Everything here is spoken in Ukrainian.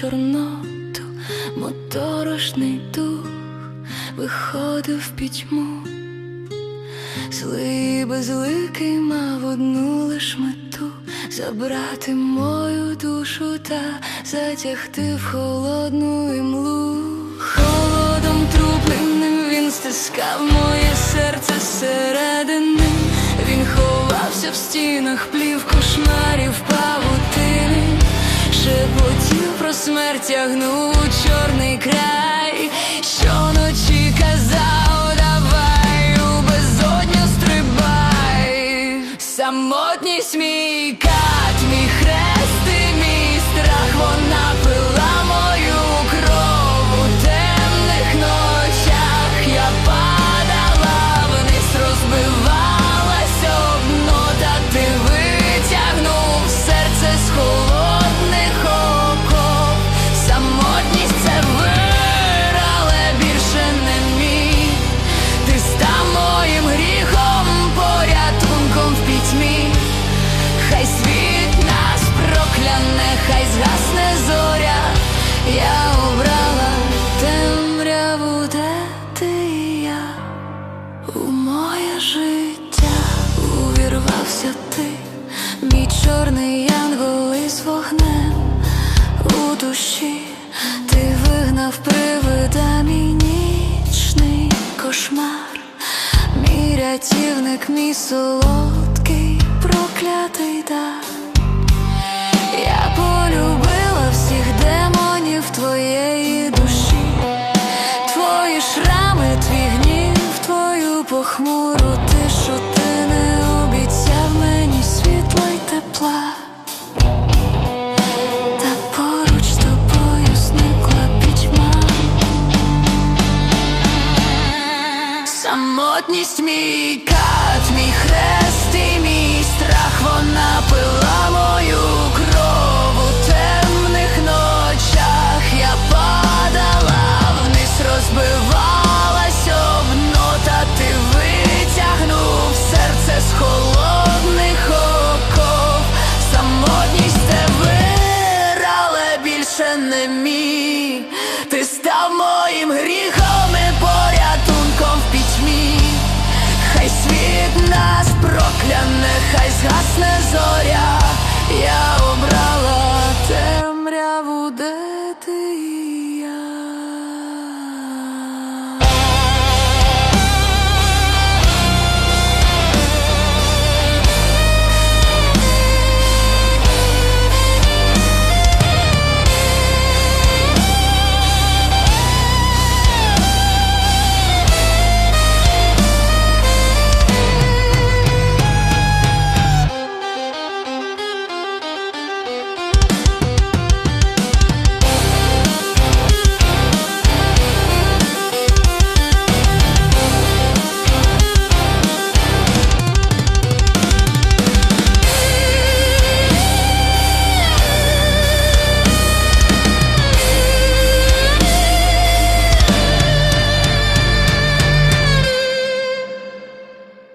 чорноту, моторошний дух виходив в пітьму. Злий безликий мав одну лиш мету забрати мою душу та затягти в холодну імлу. Холодом трупним він стискав моє серце зсередини. Він ховався в стінах, плів кошмарів павутини, про смерть тягнув чорний край, що ночі казав, давай у безодню стрибай, самотність мій ти вигнав нічний кошмар, мій рятівник, мій солодкий проклятий дар. Я полюбила всіх демонів твоєї душі, твої шрами, твій гнів, твою похмуру Самотність мій кат, мій хрест і мій страх, вона пила мою кров у темних ночах. Я падала вниз, розбивалась обно, та ти витягнув серце з холодних оков. Самотність це вир, але більше не мій. Зоря.